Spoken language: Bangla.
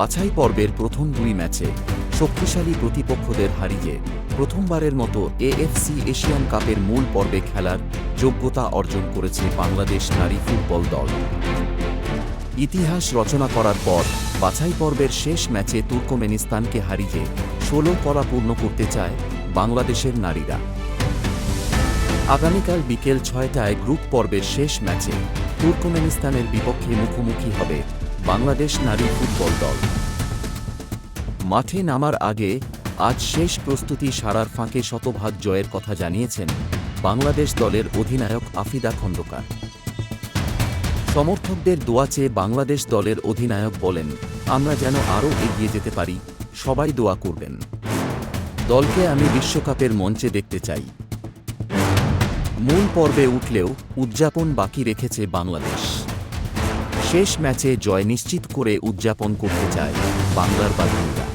বাছাই পর্বের প্রথম দুই ম্যাচে শক্তিশালী প্রতিপক্ষদের হারিয়ে প্রথমবারের মতো এএফসি এশিয়ান কাপের মূল পর্বে খেলার যোগ্যতা অর্জন করেছে বাংলাদেশ নারী ফুটবল দল। ইতিহাস রচনা করার পর বাছাই পর্বের শেষ ম্যাচে তুর্কমেনিস্তানকে হারিয়ে ষোলো পরা পূর্ণ করতে চায় বাংলাদেশের নারীরা। আগামীকাল বিকেল ছয়টায় গ্রুপ পর্বের শেষ ম্যাচে তুর্কমেনিস্তানের বিপক্ষে মুখোমুখি হবে বাংলাদেশ নারী ফুটবল দল। মাঠে নামার আগে আজ শেষ প্রস্তুতি সারার ফাঁকে শতভাগ জয়ের কথা জানিয়েছেন বাংলাদেশ দলের অধিনায়ক আফিদা খন্দকার। সমর্থকদের দোয়া চেয়ে বাংলাদেশ দলের অধিনায়ক বলেন, আমরা যেন আরও এগিয়ে যেতে পারি, সবাই দোয়া করবেন। দলকে আমি বিশ্বকাপের মঞ্চে দেখতে চাই। মূল পর্বে উঠলেও উদযাপন বাকি রেখেছে বাংলাদেশ। শেষ ম্যাচে জয় নিশ্চিত করে উদযাপন করতে চায় বাংলার বাঘিনীরা